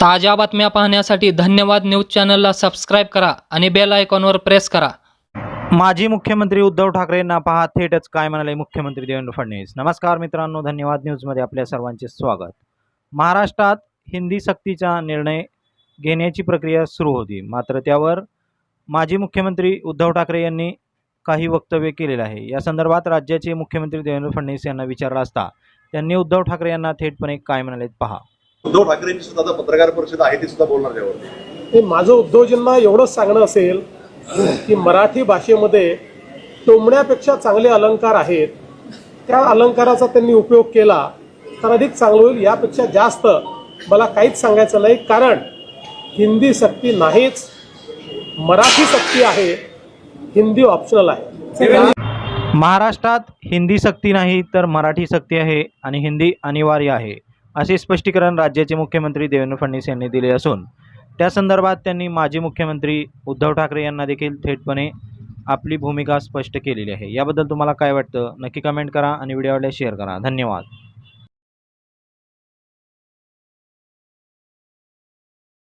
ताज्या बातम्या पाहण्यासाठी धन्यवाद न्यूज चॅनलला सबस्क्राईब करा आणि बेल आयकॉनवर प्रेस करा. माजी मुख्यमंत्री उद्धव ठाकरेंना पहा थेटच काय म्हणाले मुख्यमंत्री देवेंद्र फडणवीस. नमस्कार मित्रांनो धन्यवाद न्यूजमध्ये आपल्या सर्वांचे स्वागत. महाराष्ट्रात हिंदी सक्तीचा निर्णय घेण्याची प्रक्रिया सुरू होती. मात्र त्यावर माजी मुख्यमंत्री उद्धव ठाकरे यांनी काही वक्तव्य केलेलं आहे. या संदर्भात राज्याचे मुख्यमंत्री देवेंद्र फडणवीस यांना विचारला असता त्यांनी उद्धव ठाकरे यांना थेटपणे काय म्हणाले पहा. उद्धव ठाकरेंची सुद्धा आता पत्रकार परिषद आहे ती सुद्धा बोलणार त्यावर माझं उद्योजकांना एवढंच सांगणं असेल की मराठी भाषेमध्ये टोमण्यापेक्षा चांगले अलंकार आहेत. त्या अलंकाराचा त्यांनी उपयोग केला तर अधिक चांगलं होईल यापेक्षा जास्त मला काहीच सांगायचं नाही कारण हिंदी सक्ती नाहीच मराठी सक्ती आहे हिंदी ऑप्शनल आहे. महाराष्ट्रात हिंदी सक्ती नाही तर मराठी सक्ती आहे आणि हिंदी अनिवार्य आहे. असे स्पष्टीकरण राज्याचे मुख्यमंत्री देवेंद्र फडणवीस यांनी दिले असून त्या संदर्भात त्यांनी माजी मुख्यमंत्री उद्धव ठाकरे यांना देखील थेटपणे आपली भूमिका स्पष्ट केलेली आहे. याबद्दल तुम्हाला काय वाटतं? नक्की कमेंट करा आणि व्हिडिओला शेअर करा. धन्यवाद.